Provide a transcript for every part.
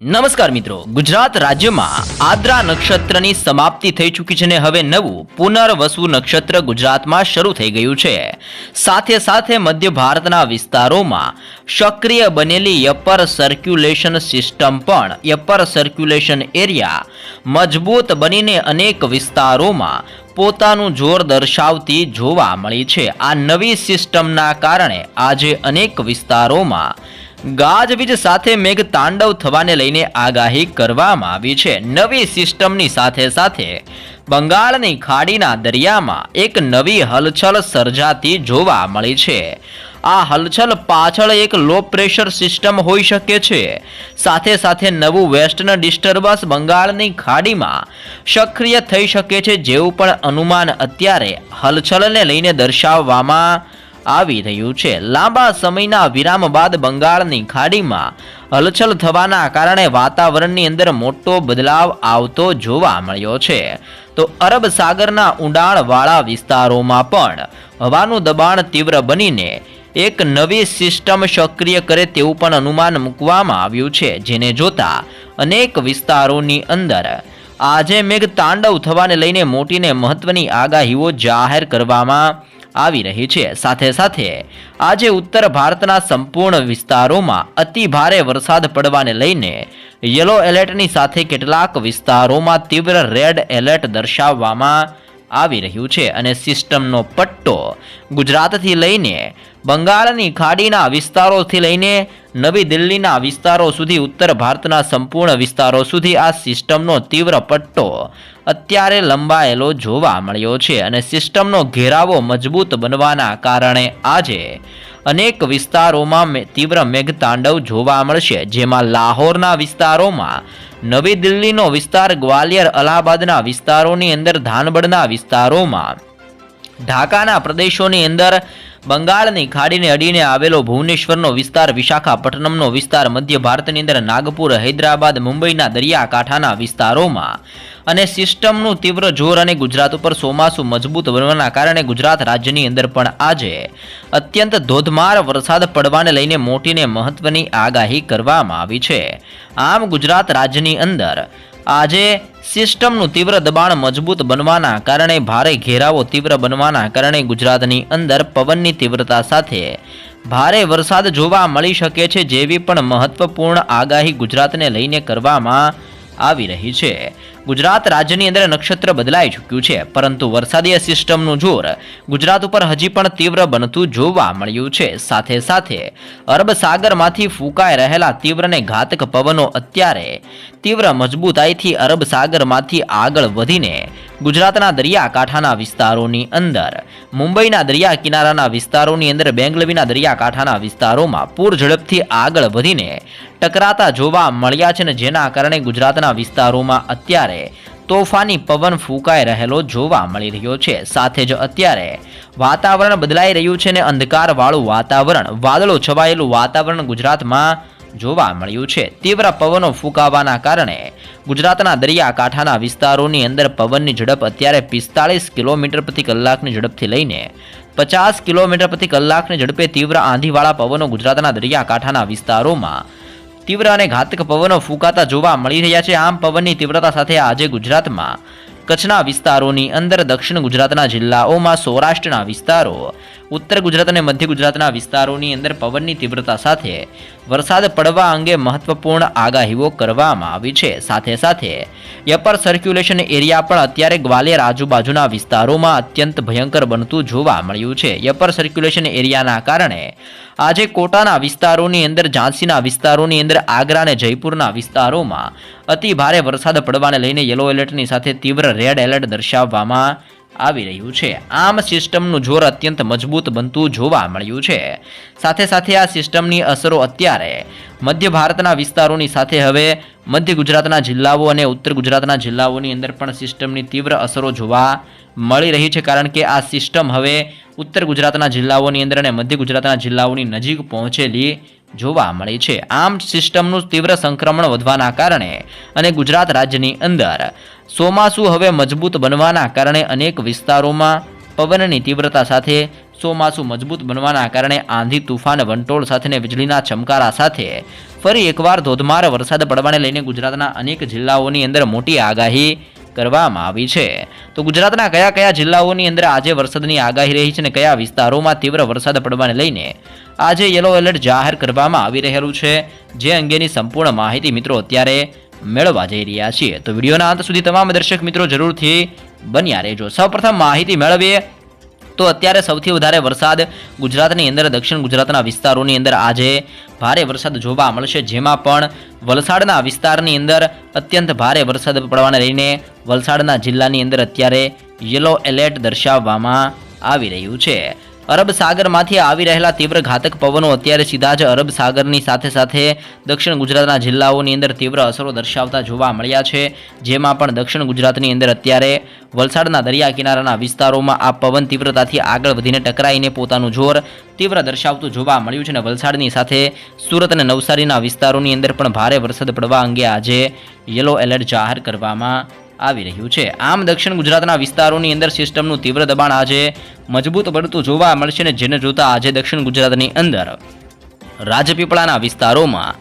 નમસ્કાર મિત્રો. ગુજરાત રાજ્યમાં આદ્રા નક્ષત્રની સમાપ્તિ થઈ ચૂકી છે અને હવે નવું પુનર્વસુ નક્ષત્ર ગુજરાતમાં શરૂ થઈ ગયું છે. સાથે સાથે મધ્ય ભારતના વિસ્તારોમાં સક્રિય બનેલી યપર સર્ક્યુલેશન સિસ્ટમ પણ યપર સર્ક્યુલેશન એરિયા મજબૂત બનીને અનેક વિસ્તારોમાં પોતાનું જોર દર્શાવતી જોવા મળી છે. આ નવી સિસ્ટમના કારણે આજે અનેક વિસ્તારોમાં ગાજવીજ સાથે મેઘ તાંડવ થવાને લઈને આગાહી કરવામાં આવી છે. નવી સિસ્ટમની સાથે સાથે બંગાળની ખાડીના દરિયામાં એક નવી હલચલ સર્જાતી જોવા મળી છે. આ હલચલ પાછળ એક લો પ્રેશર સિસ્ટમ હોઈ શકે છે. સાથે સાથે નવું વેસ્ટર્ન ડિસ્ટર્બન્સ બંગાળની ખાડીમાં સક્રિય થઈ શકે છે, જેવું પણ અનુમાન અત્યારે હલચલને લઈને દર્શાવવામાં આવી રહ્યું છે. લાંબા સમયના વિરામ બાદ બંગાળની ખાડીમાં હલચલ થવાના કારણે વાતાવરણની અંદર મોટો બદલાવ આવતો જોવા મળ્યો છે. તો અરબ સાગરના ઊંડાણવાળા વિસ્તારોમાં પણ હવાનું દબાણ તીવ્ર બનીને એક નવી સિસ્ટમ સક્રિય કરે તેવું પણ અનુમાન મૂકવામાં આવ્યું છે. જેને જોતા અનેક વિસ્તારોની અંદર આજે મેઘ તાંડવ થવાને લઈને મોટીને મહત્વની આગાહીઓ જાહેર કરવામાં આવી રહી છે. સાથે સાથે આજે ઉત્તર ભારતના સંપૂર્ણ વિસ્તારોમાં અતિ ભારે વરસાદ પડવાને લઈને યલો એલર્ટની સાથે કેટલાક વિસ્તારોમાં તીવ્ર રેડ એલર્ટ દર્શાવવામાં આવી રહ્યું છે અને સિસ્ટમનો પટ્ટો ગુજરાતથી લઈને બંગાળની ખાડીના વિસ્તારોથી લઈને નવી દિલ્હીના વિસ્તારો સુધી, ઉત્તર ભારતના સંપૂર્ણ વિસ્તારો સુધી આ સિસ્ટમનો તીવ્ર પટ્ટો અત્યારે લંબાયેલો જોવા મળ્યો છે અને સિસ્ટમનો ઘેરાવો મજબૂત બનવાના કારણે આજે અનેક વિસ્તારોમાં તીવ્ર મેઘતાંડવ જોવા મળશે, જેમાં લાહોરના વિસ્તારોમાં નવી દિલ્હીનો વિસ્તાર ગ્વાલિયર અલ્હાબાદના વિસ્તારોની અંદર ધાનબડના વિસ્તારોમાં. ઢાકાના પ્રદેશોની અંદર બંગાળની ખાડીને અડીને આવેલો ભુવનેશ્વરનો વિસ્તાર, વિશાખાપટ્ટનમનો વિસ્તાર, મધ્ય ભારતની અંદર નાગપુર, હૈદરાબાદ, મુંબઈના દરિયાકાંઠાના વિસ્તારોમાં. અને સિસ્ટમનું તીવ્ર જોર અને ગુજરાત ઉપર ચોમાસું મજબૂત બનવાના કારણે ગુજરાત રાજ્યની અંદર પણ આજે અત્યંત ધોધમાર વરસાદ પડવાને લઈને મોટીને મહત્વની આગાહી કરવામાં આવી છે. આમ ગુજરાત રાજ્યની અંદર આજે સિસ્ટમનું તીવ્ર દબાણ મજબૂત બનવાના કારણે ભારે ઘેરાવો તીવ્ર બનવાના કારણે ગુજરાતની અંદર પવનની તીવ્રતા સાથે ભારે વરસાદ જોવા મળી શકે છે જેવી પણ મહત્વપૂર્ણ આગાહી ગુજરાતને લઈને કરવામાં આવી રહી છે. ગુજરાત રાજ્યની અંદર નક્ષત્ર બદલાઈ ચૂક્યું છે, પરંતુ વરસાદીય સિસ્ટમનું જોર ગુજરાત ઉપર હજી પણ તીવ્ર બનતું જોવા મળ્યું છે. સાથે સાથે અરબ સાગરમાંથી ફૂંકાઈ રહેલા તીવ્ર અને ઘાતક પવનો અત્યારે તીવ્ર મજબૂતાઈથી અરબ સાગરમાંથી આગળ વધીને ગુજરાતના દરિયાકાંઠાના વિસ્તારોની અંદર, મુંબઈના દરિયા કિનારાના વિસ્તારોની અંદર, બેંગલવીના દરિયાકાંઠાના વિસ્તારોમાં પૂર ઝડપથી આગળ વધીને ટકરાતા જોવા મળ્યા છે ને જેના કારણે ગુજરાતના વિસ્તારોમાં અત્યારે તોફાની પવન ફૂંકાઈ રહેલો જોવા મળી રહ્યો છે. સાથે જ અત્યારે વાતાવરણ બદલાઈ રહ્યું છે ને અંધકારવાળું વાતાવરણ, વાદળો છવાયેલું વાતાવરણ ગુજરાતમાં જોવા મળ્યું છે. તીવ્ર પવનો ફૂંકાવાના કારણે ગુજરાતના દરિયાકાંઠાના વિસ્તારોની અંદર પવનની ઝડપ અત્યારે પિસ્તાળીસ કિલોમીટર પ્રતિ કલાકની ઝડપથી લઈને પચાસ કિલોમીટર પ્રતિ કલાકની ઝડપે તીવ્ર આંધીવાળા પવનો ગુજરાતના દરિયાકાંઠાના વિસ્તારોમાં તીવ્ર અને ઘાતક પવનો ફૂંકાતા જોવા મળી રહ્યા છે. આમ પવનની તીવ્રતા સાથે આજે ગુજરાતમાં કચ્છના વિસ્તારોની અંદર દક્ષિણ ગુજરાતના જિલ્લાઓમાં સૌરાષ્ટ્રના વિસ્તારો, ઉત્તર ગુજરાત અને મધ્ય ગુજરાતના વિસ્તારોની અંદર પવનની તીવ્રતા સાથે વરસાદ પડવા અંગે મહત્વપૂર્ણ આગાહીઓ કરવામાં આવી છે. સાથે સાથે યપર સર્ક્યુલેશન એરિયા પણ અત્યારે ગ્વાલિયર આજુબાજુના વિસ્તારોમાં અત્યંત ભયંકર બનતું જોવા મળ્યું છે. યપર સર્ક્યુલેશન એરિયાના કારણે આજે કોટાના વિસ્તારોની અંદર, ઝાંસીના વિસ્તારોની અંદર, આગ્રા અને જયપુરના વિસ્તારોમાં અતિ ભારે વરસાદ પડવાને લઈને યલો એલર્ટની સાથે તીવ્ર રેડ એલર્ટ દર્શાવવામાં આવી રહ્યું છે. આમ સિસ્ટમનું જોર અત્યંત મજબૂત બનતું જોવા મળ્યું છે. સાથે સાથે આ સિસ્ટમની અસરો અત્યારે મધ્ય ભારતના વિસ્તારોની સાથે હવે મધ્ય ગુજરાતના જિલ્લાઓ અને ઉત્તર ગુજરાતના જિલ્લાઓની અંદર પણ સિસ્ટમની તીવ્ર અસરો જોવા મળી રહી છે. કારણ કે આ સિસ્ટમ હવે ઉત્તર ગુજરાતના જિલ્લાઓની અંદર અને મધ્ય ગુજરાતના જિલ્લાઓની નજીક પહોંચેલી જોવા મળી છે. આમ સિસ્ટમનું તીવ્ર સંક્રમણ વધવાના કારણે અને ગુજરાત રાજ્યની અંદર ચોમાસું હવે મજબૂત બનવાના કારણે અનેક વિસ્તારોમાં પવનની તીવ્રતા સાથે ચોમાસું મજબૂત બનવાના કારણે આંધી તુફાન, વંટોળ સાથે વીજળીના ચમકારા સાથે ફરી એકવાર ધોધમાર વરસાદ પડવાને લઈને ગુજરાતના અનેક જિલ્લાઓની અંદર મોટી આગાહી કરવામાં આવી છે. તો ગુજરાતના કયા કયા જિલ્લાઓની અંદર આજે વરસાદની આગાહી રહી છે અને કયા વિસ્તારોમાં તીવ્ર વરસાદ પડવાને લઈને આજે યલો એલર્ટ જાહેર કરવામાં આવી રહેલું છે, જે અંગેની સંપૂર્ણ માહિતી મિત્રો અત્યારે મેળવવા જઈ રહ્યા છીએ. તો વિડીયોના અંત સુધી તમામ દર્શક મિત્રો જરૂરથી બન્યા રહેજો. સૌપ્રથમ માહિતી મેળવીએ તો અત્યારે સૌથી વધારે વરસાદ ગુજરાતની અંદર, દક્ષિણ ગુજરાતના વિસ્તારોની અંદર આજે ભારે વરસાદ જોવા મળશે, જેમાં પણ વલસાડના વિસ્તારની અંદર અત્યંત ભારે વરસાદ પડવાને લઈને વલસાડના જિલ્લાની અંદર અત્યારે યલો એલર્ટ દર્શાવવામાં આવી રહ્યું છે. અરબ સાગરમાંથી આવી રહેલા તીવ્ર ઘાતક પવનો અત્યારે સીધા જ અરબ સાગરની સાથે સાથે દક્ષિણ ગુજરાતના જિલ્લાઓની અંદર તીવ્ર અસરો દર્શાવતા જોવા મળ્યા છે. જેમાં પણ દક્ષિણ ગુજરાતની અંદર અત્યારે વલસાડના દરિયા કિનારાના વિસ્તારોમાં આ પવન તીવ્રતાથી આગળ વધીને ટકરાઈને પોતાનું જોર તીવ્ર દર્શાવતું જોવા મળ્યું છે અને વલસાડની સાથે સુરત અને નવસારીના વિસ્તારોની અંદર પણ ભારે વરસાદ પડવા અંગે આજે યલો એલર્ટ જાહેર કરવામાં આવી રહ્યું છે. આમ દક્ષિણ ગુજરાતના વિસ્તારોની અંદર સિસ્ટમનું તીવ્ર દબાણ આજે મજબૂત પડતું જોવા મળશે અને જેને જોતા આજે દક્ષિણ ગુજરાતની અંદર રાજપીપળાના વિસ્તારોમાં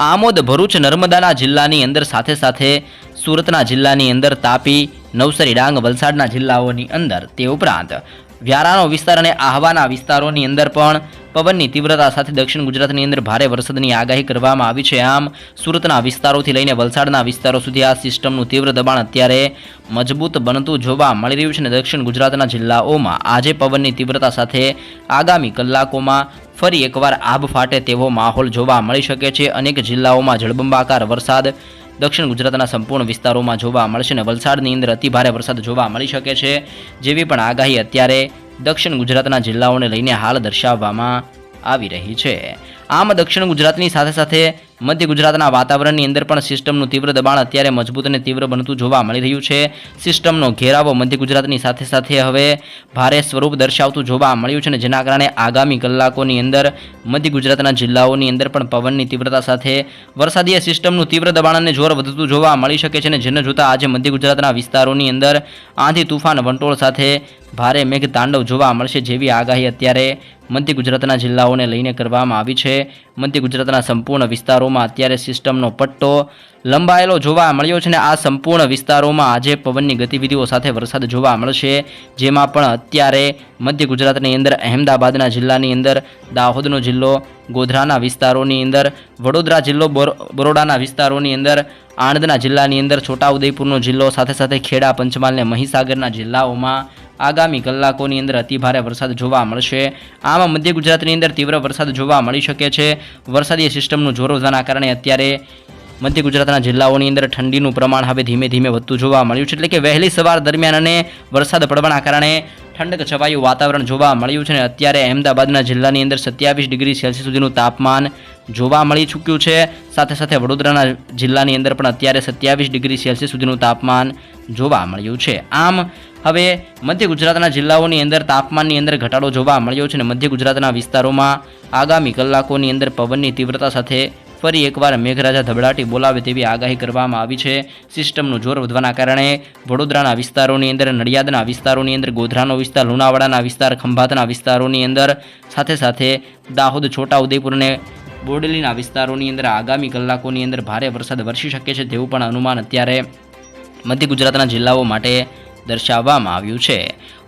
આમોદ, ભરૂચ, નર્મદાના જિલ્લાની અંદર સાથે સાથે સુરતના જિલ્લાની અંદર તાપી, નવસારી, ડાંગ, વલસાડના જિલ્લાઓની અંદર તે ઉપરાંત વ્યારાનો વિસ્તાર અને આહવાના વિસ્તારોની અંદર પણ પવનની તીવ્રતા સાથે દક્ષિણ ગુજરાતની અંદર ભારે વરસાદની આગાહી કરવામાં આવી છે. આમ, સુરતના વિસ્તારોથી લઈને વલસાડના વિસ્તારો સુધી આ સિસ્ટમનું તીવ્ર દબાણ અત્યારે મજબૂત બનતું જોવા મળી રહ્યું છે અને દક્ષિણ ગુજરાતના જિલ્લાઓમાં આજે પવનની તીવ્રતા સાથે આગામી કલાકોમાં ફરી એકવાર આભ ફાટે તેવો માહોલ જોવા મળી શકે છે. અનેક જિલ્લાઓમાં જળબંબાકાર વરસાદ દક્ષિણ ગુજરાતના સંપૂર્ણ વિસ્તારોમાં જોવા મળશે અને વલસાડની અંદર અતિભારે વરસાદ જોવા મળી શકે છે. જેવી પણ આગાહી અત્યારે દક્ષિણ ગુજરાતના જિલ્લાઓને લઈને હાલ દર્શાવવામાં આવી રહી છે. આમ દક્ષિણ ગુજરાતની સાથે સાથે મધ્ય ગુજરાતના વાતાવરણની અંદર પણ સિસ્ટમનું તીવ્ર દબાણ અત્યારે મજબૂત અને તીવ્ર બનતું જોવા મળી રહ્યું છે. સિસ્ટમનો ઘેરાવો મધ્ય ગુજરાતની સાથે સાથે હવે ભારે સ્વરૂપ દર્શાવતું જોવા મળ્યું છે અને જેના કારણે આગામી કલાકોની અંદર મધ્ય ગુજરાતના જિલ્લાઓની અંદર પણ પવનની તીવ્રતા સાથે વરસાદીય સિસ્ટમનું તીવ્ર દબાણ અને જોર વધતું જોવા મળી શકે છે અને જેને જોતાં આજે મધ્ય ગુજરાતના વિસ્તારોની અંદર આંધી, તુફાન, વંટોળ સાથે ભારે મેઘ તાંડવ જોવા મળશે જેવી આગાહી અત્યારે મધ્ય ગુજરાતના જિલ્લાઓને લઈને કરવામાં આવી છે. મધ્ય ગુજરાતના સંપૂર્ણ વિસ્તારોમાં અત્યારે સિસ્ટમનો પટ્ટો લંબાયેલો જોવા મળ્યો છે અને આ સંપૂર્ણ વિસ્તારોમાં આજે પવનની ગતિવિધિઓ સાથે વરસાદ જોવા મળશે. જેમાં પણ અત્યારે મધ્ય ગુજરાતની અંદર, અહેમદાબાદના જિલ્લાની અંદર, દાહોદનો જિલ્લો, ગોધરાના વિસ્તારોની અંદર, વડોદરા જિલ્લો, બોર- બરોડાના વિસ્તારોની અંદર, આણંદના જિલ્લાની અંદર, છોટાઉદેપુરનો જિલ્લો, સાથે સાથે ખેડા, પંચમહાલ અને મહીસાગરના જિલ્લાઓમાં આગામી કલાકોની અંદર અતિભારે વરસાદ જોવા મળશે. આમ મધ્ય ગુજરાતની અંદર તીવ્ર વરસાદ જોવા મળી શકે છે. વરસાદી સિસ્ટમનું જોર વધવાના કારણે અત્યારે મધ્ય ગુજરાતના જિલ્લાઓની અંદર ઠંડીનું પ્રમાણ હવે ધીમે ધીમે વધતું જોવા મળ્યું છે. એટલે કે વહેલી સવાર દરમિયાન અને વરસાદ પડવાના કારણે ઠંડક છવાયું વાતાવરણ જોવા મળ્યું છે અને અત્યારે અહેમદાબાદના જિલ્લાની અંદર સત્યાવીસ ડિગ્રી સેલ્સિયસ સુધીનું તાપમાન જોવા મળી ચૂક્યું છે. સાથે સાથે વડોદરાના જિલ્લાની અંદર પણ અત્યારે સત્યાવીસ ડિગ્રી સેલ્સિયસ સુધીનું તાપમાન જોવા મળ્યું છે. આમ હવે મધ્ય ગુજરાતના જિલ્લાઓની અંદર તાપમાનની અંદર ઘટાડો જોવા મળ્યો છે અને મધ્ય ગુજરાતના વિસ્તારોમાં આગામી કલાકોની અંદર પવનની તીવ્રતા સાથે ફરી એકવાર મેઘરાજા ધબડાટી બોલાવે તેવી આગાહી કરવામાં આવી છે. સિસ્ટમનું જોર વધવાના કારણે વડોદરાના વિસ્તારોની અંદર, નડિયાદના વિસ્તારોની અંદર, ગોધરાનો વિસ્તાર, લુણાવાડાના વિસ્તાર, ખંભાતના વિસ્તારોની અંદર સાથે સાથે દાહોદ છોટાઉદેપુરને બોડેલીના વિસ્તારોની અંદર આગામી કલાકોની અંદર ભારે વરસાદ વરસી શકે છે તેવું પણ અનુમાન અત્યારે મધ્ય ગુજરાતના જિલ્લાઓ માટે દર્શાવવામાં આવ્યું છે.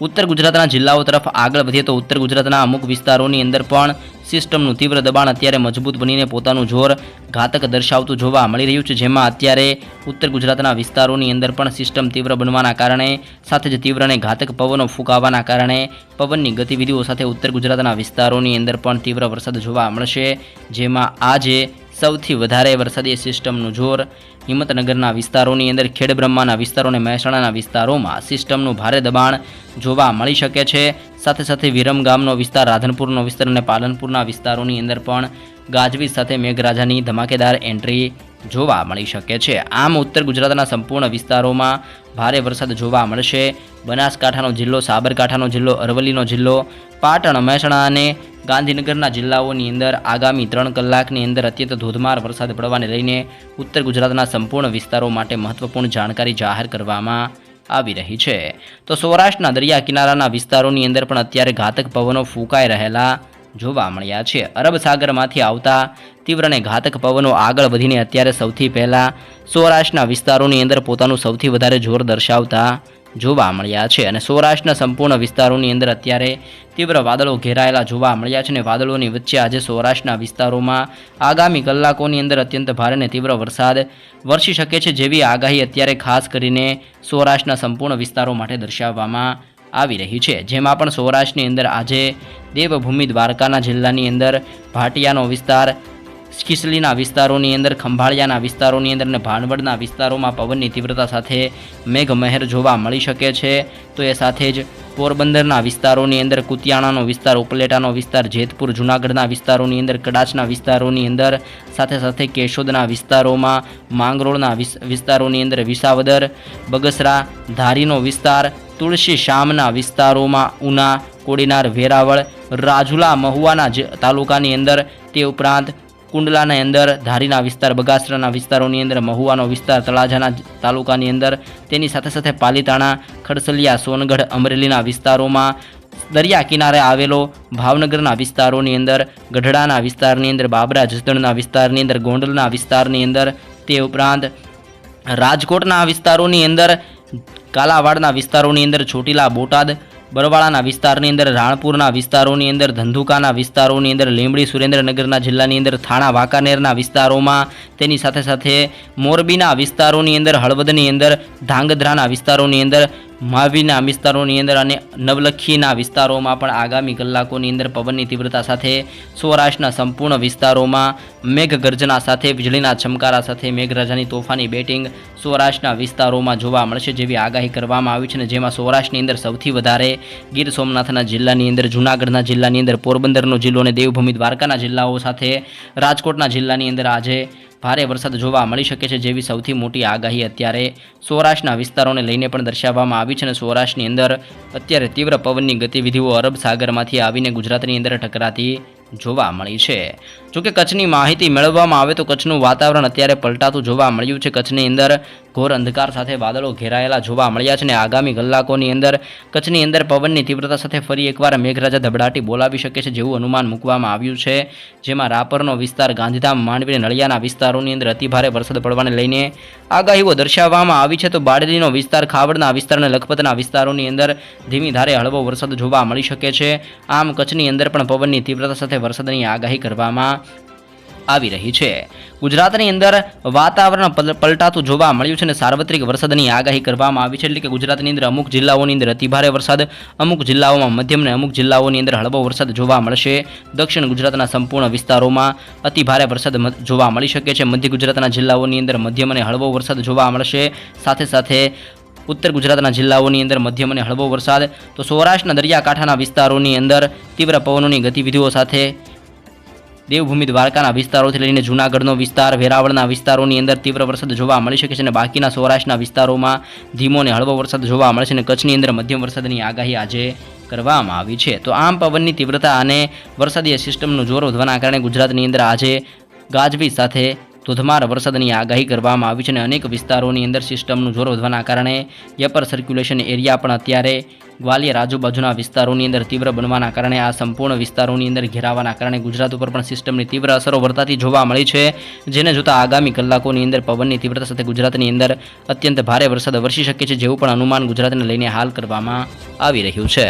ઉત્તર ગુજરાતના જિલ્લાઓ તરફ આગળ વધીએ તો ઉત્તર ગુજરાતના અમુક વિસ્તારોની અંદર પણ સિસ્ટમનું તીવ્ર દબાણ અત્યારે મજબૂત બનીને પોતાનું જોર ઘાતક દર્શાવતું જોવા મળી રહ્યું છે. જેમાં અત્યારે ઉત્તર ગુજરાતના વિસ્તારોની અંદર પણ સિસ્ટમ તીવ્ર બનવાના કારણે, સાથે જ તીવ્ર અને ઘાતક પવનો ફૂંકાવાના કારણે પવનની ગતિવિધિઓ સાથે ઉત્તર ગુજરાતના વિસ્તારોની અંદર પણ તીવ્ર વરસાદ જોવા મળશે. જેમાં આજે સૌથી વધારે વરસાદી સિસ્ટમનું જોર હિંમતનગરના વિસ્તારોની અંદર ખેડબ્રહ્માના વિસ્તારો અને મહેસાણાના વિસ્તારોમાં સિસ્ટમનું ભારે દબાણ જોવા મળી શકે છે. સાથે સાથે વિરમગામનો વિસ્તાર, રાધનપુરનો વિસ્તાર અને પાલનપુરના વિસ્તારોની અંદર પણ ગાજવીજ સાથે મેઘરાજાની ધમાકેદાર એન્ટ્રી જોવા મળી શકે છે. આમ ઉત્તર ગુજરાતના સંપૂર્ણ વિસ્તારોમાં ભારે વરસાદ જોવા મળશે. બનાસકાંઠાનો જિલ્લો, સાબરકાંઠાનો જિલ્લો, અરવલ્લીનો જિલ્લો, પાટણ, મહેસાણા અને ગાંધીનગરના જિલ્લાઓની અંદર આગામી ત્રણ કલાકની અંદર અત્યંત ધોધમાર વરસાદ પડવાને લઈને ઉત્તર ગુજરાતના સંપૂર્ણ વિસ્તારો માટે મહત્વપૂર્ણ જાણકારી જાહેર કરવામાં આવી રહી છે. તો સૌરાષ્ટ્રના દરિયા કિનારાના વિસ્તારોની અંદર પણ અત્યારે ઘાતક પવનો ફૂંકાઈ રહેલા જોવા મળ્યા છે. અરબ સાગરમાંથી આવતા તીવ્ર અને ઘાતક પવનો આગળ વધીને અત્યારે સૌથી પહેલાં સૌરાષ્ટ્રના વિસ્તારોની અંદર પોતાનું સૌથી વધારે જોર દર્શાવતા જોવા મળ્યા છે અને સૌરાષ્ટ્રના સંપૂર્ણ વિસ્તારોની અંદર અત્યારે તીવ્ર વાદળો ઘેરાયેલા જોવા મળ્યા છે અને વાદળોની વચ્ચે આજે સૌરાષ્ટ્રના વિસ્તારોમાં આગામી કલાકોની અંદર અત્યંત ભારે અને તીવ્ર વરસાદ વરસી શકે છે જેવી આગાહી અત્યારે ખાસ કરીને સૌરાષ્ટ્રના સંપૂર્ણ વિસ્તારો માટે દર્શાવવામાં આવી રહી છે. જેમાં પણ સૌરાષ્ટ્રની અંદર આજે દેવભૂમિ દ્વારકાના જિલ્લાની અંદર ભાટિયાનો વિસ્તાર, ખીસલીના વિસ્તારોની અંદર, ખંભાળિયાના વિસ્તારોની અંદર અને ભાણવડના વિસ્તારોમાં પવનની તીવ્રતા સાથે મેઘમહેર જોવા મળી શકે છે. તો એ સાથે જ પોરબંદરના વિસ્તારોની અંદર કુતિયાણાનો વિસ્તાર, ઉપલેટાનો વિસ્તાર, જેતપુર, જૂનાગઢના વિસ્તારોની અંદર, કડાચના વિસ્તારોની અંદર, સાથે સાથે કેશોદના વિસ્તારોમાં, માંગરોળના વિસ્તારોની અંદર વિસાવદર, બગસરા, ધારીનો વિસ્તાર તુલસી શામના વિસ્તારોમાં ઉના, કોડીનાર, વેરાવળ, રાજુલા, મહુવાના જે તાલુકાની અંદર તે ઉપરાંત કુંડલાની અંદર, ધારીના વિસ્તાર, બગાસરાના વિસ્તારોની અંદર, મહુવાનો વિસ્તાર, તળાજાના તાલુકાની અંદર, તેની સાથે સાથે પાલીતાણા, ખડસલિયા, સોનગઢ, અમરેલીના વિસ્તારોમાં, દરિયા કિનારે આવેલો ભાવનગરના વિસ્તારોની અંદર, ગઢડાના વિસ્તારની અંદર, બાબરા જસદણના વિસ્તારની અંદર, ગોંડલના વિસ્તારની અંદર, તે ઉપરાંત રાજકોટના વિસ્તારોની અંદર કાલાવાડના વિસ્તારોની અંદર ચોટીલા, બોટાદ, બરવાળાના વિસ્તારની અંદર રાણપુરના વિસ્તારોની અંદર, ધંધુકાના વિસ્તારોની અંદર, લીંબડી સુરેન્દ્રનગરના જિલ્લાની અંદર, થાણા, વાંકાનેરના વિસ્તારોમાં તેની સાથે સાથે મોરબીના વિસ્તારોની અંદર, હળવદની અંદર, ધાંગધ્રાના વિસ્તારોની અંદર માવીના વિસ્તારોની અંદર અને નવલખીના વિસ્તારોમાં પણ આગામી કલાકોની અંદર પવનની તીવ્રતા સાથે સૌરાષ્ટ્રના સંપૂર્ણ વિસ્તારોમાં મેઘગર્જના સાથે, વીજળીના ચમકારા સાથે મેઘરાજાની તોફાની બેટિંગ સૌરાષ્ટ્રના વિસ્તારોમાં જોવા મળશે જેવી આગાહી કરવામાં આવી છે અને જેમાં સૌરાષ્ટ્રની અંદર સૌથી વધારે ગીર સોમનાથના જિલ્લાની અંદર, જૂનાગઢના જિલ્લાની અંદર, પોરબંદરનો જિલ્લો અને દેવભૂમિ દ્વારકાના જિલ્લાઓ સાથે, રાજકોટના જિલ્લાની અંદર આજે ભારે વરસાદ જોવા મળી શકે છે જેવી સૌથી મોટી આગાહી અત્યારે સૌરાષ્ટ્રના વિસ્તારોને લઈને પણ દર્શાવવામાં આવી છે અને સૌરાષ્ટ્રની અંદર અત્યારે તીવ્ર પવનની ગતિવિધિઓ અરબ સાગરમાંથી આવીને ગુજરાતની અંદર ટકરાતી જોવા મળી છે. જોકે કચ્છની માહિતી મેળવવામાં આવે તો કચ્છનું વાતાવરણ અત્યારે પલટાતું જોવા મળ્યું છે. કચ્છની અંદર ઘોર અંધકાર સાથે વાદળો ઘેરાયેલા જોવા મળ્યા છે અને આગામી કલાકોની અંદર કચ્છની અંદર પવનની તીવ્રતા સાથે ફરી એકવાર મેઘરાજા ધબડાટી બોલાવી શકે છે જેવું અનુમાન મૂકવામાં આવ્યું છે. જેમાં રાપરનો વિસ્તાર, ગાંધીધામ માંડવી નળિયાના વિસ્તારોની અંદર અતિભારે વરસાદ પડવાને લઈને આગાહીઓ દર્શાવવામાં આવી છે. તો બાડલીનો વિસ્તાર, ખાવડના વિસ્તાર અને લખપતના વિસ્તારોની અંદર ધીમી ધારે હળવો વરસાદ જોવા મળી શકે છે. આમ કચ્છની અંદર પણ પવનની તીવ્રતા સાથે વરસાદની આગાહી કરવામાં આવી રહી છે. ગુજરાતની અંદર વાતાવરણ પલ- પલટાતું જોવા મળ્યું છે અને સાર્વત્રિક વરસાદની આગાહી કરવામાં આવી છે એટલે કે ગુજરાતની અંદર અમુક જિલ્લાઓની અંદર અતિભારે વરસાદ, અમુક જિલ્લાઓમાં મધ્યમ અને અમુક જિલ્લાઓની અંદર હળવો વરસાદ જોવા મળશે. દક્ષિણ ગુજરાતના સંપૂર્ણ વિસ્તારોમાં અતિભારે વરસાદ જોવા મળી શકે છે. મધ્ય ગુજરાતના જિલ્લાઓની અંદર મધ્યમ અને હળવો વરસાદ જોવા મળશે. સાથે સાથે ઉત્તર ગુજરાતના જિલ્લાઓની અંદર મધ્યમ અને હળવો વરસાદ, તો સૌરાષ્ટ્રના દરિયાકાંઠાના વિસ્તારોની અંદર તીવ્ર પવનોની ગતિવિધિઓ સાથે દેવભૂમિ દ્વારકાના વિસ્તારોથી લઈને જૂનાગઢનો વિસ્તાર, વેરાવળના વિસ્તારોની અંદર તીવ્ર વરસાદ જોવા મળી શકે છે અને બાકીના સૌરાષ્ટ્રના વિસ્તારોમાં ધીમો અને હળવો વરસાદ જોવા મળે છે અને કચ્છની અંદર મધ્યમ વરસાદની આગાહી આજે કરવામાં આવી છે. તો આમ પવનની તીવ્રતા અને વરસાદીય સિસ્ટમનું જોર વધવાના કારણે ગુજરાતની અંદર આજે ગાજવીજ સાથે ધોધમાર વરસાદની આગાહી કરવામાં આવી છે અને અનેક વિસ્તારોની અંદર સિસ્ટમનું જોર વધવાના કારણે યપર સર્ક્યુલેશન એરિયા પણ અત્યારે ગ્વાલિયર આજુબાજુના વિસ્તારોની અંદર તીવ્ર બનવાના કારણે આ સંપૂર્ણ વિસ્તારોની અંદર ઘેરાવાના કારણે ગુજરાત ઉપર પણ સિસ્ટમની તીવ્ર અસરો વર્તાતી જોવા મળી છે. જેને જોતા આગામી કલાકોની અંદર પવનની તીવ્રતા સાથે ગુજરાતની અંદર અત્યંત ભારે વરસાદ વરસી શકે છે, જેવું પણ અનુમાન ગુજરાતને લઈને હાલ કરવામાં આવી રહ્યું છે.